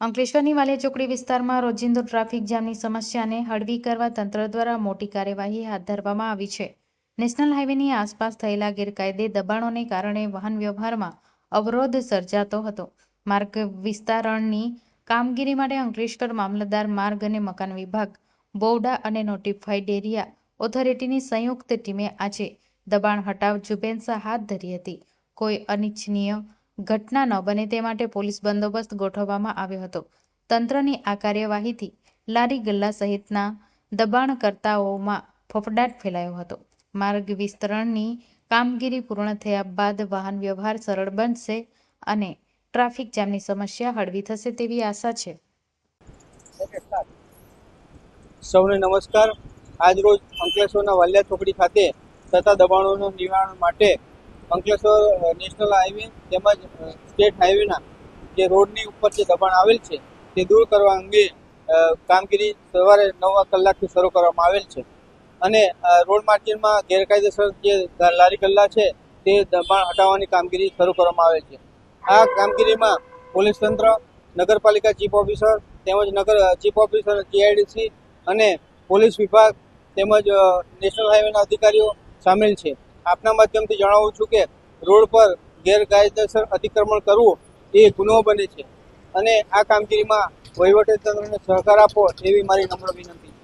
અંકલેશ્વરની વાલિયા ચોકડી વિસ્તારમાં રોજિંદો ટ્રાફિક જામની સમસ્યાને હળવી કરવા તંત્ર દ્વારા મોટી કાર્યવાહી હાથ ધરવામાં આવી છે. નેશનલ હાઈવેની આસપાસ થયેલા ગેરકાયદે દબાણોને કારણે વાહન વ્યવહારમાં અવરોધ સર્જાતો હતો. માર્ગ વિસ્તારણની કામગીરી માટે અંકલેશ્વર મામલતદાર માર્ગ અને મકાન વિભાગ, બોવડા અને નોટિફાઈડ એરિયા ઓથોરિટીની સંયુક્ત ટીમે આજે દબાણ હટાવ ઝુંબેશ હાથ ધરી હતી. કોઈ અનિચ્છનીય ઘટના ન બને તે માટે પોલીસ બંદોબસ્ત ગોઠવવામાં આવ્યો હતો. તંત્રની આ કાર્યવાહીથી લારી ગલ્લા સહિતના દબાણકર્તાઓમાં ફફડાટ ફેલાયો હતો. માર્ગ વિસ્તરણની કામગીરી પૂર્ણ થયા બાદ વાહન વ્યવહાર સરળ બનશે અને ટ્રાફિક જામની સમસ્યા હળવી થશે તેવી આશા છે. સૌને નમસ્કાર. આજરોજ અંકલેશ્વરના વાલિયા ચોકડી ખાતે થતા દબાણોનું નિવારણ માટે અંકલેશ્વર નેશનલ હાઈવે તેમજ સ્ટેટ હાઈવેના જે રોડની ઉપર જે દબાણ આવેલ છે, તે દૂર કરવા અંગે કામગીરી સવારે નવ કલાકથી શરૂ કરવામાં આવેલ છે. અને રોડ માર્કેટમાં ગેરકાયદેસર જે લારી કલ્લા છે, તે દબાણ હટાવવાની કામગીરી શરૂ કરવામાં આવેલ છે. આ કામગીરીમાં પોલીસ તંત્ર, નગરપાલિકા ચીફ ઓફિસર તેમજ નગર ચીફ ઓફિસર, જીઆઈડીસી અને પોલીસ વિભાગ તેમજ નેશનલ હાઈવેના અધિકારીઓ સામેલ છે. આપના માધ્યમથી જણાવું છું કે રોડ પર ગેરકાયદેસર અતિક્રમણ કરવું એ ગુનો બને છે. અને આ કામગીરીમાં વહીવટી તંત્રને સહકાર આપો એવી મારી નમ્ર વિનંતી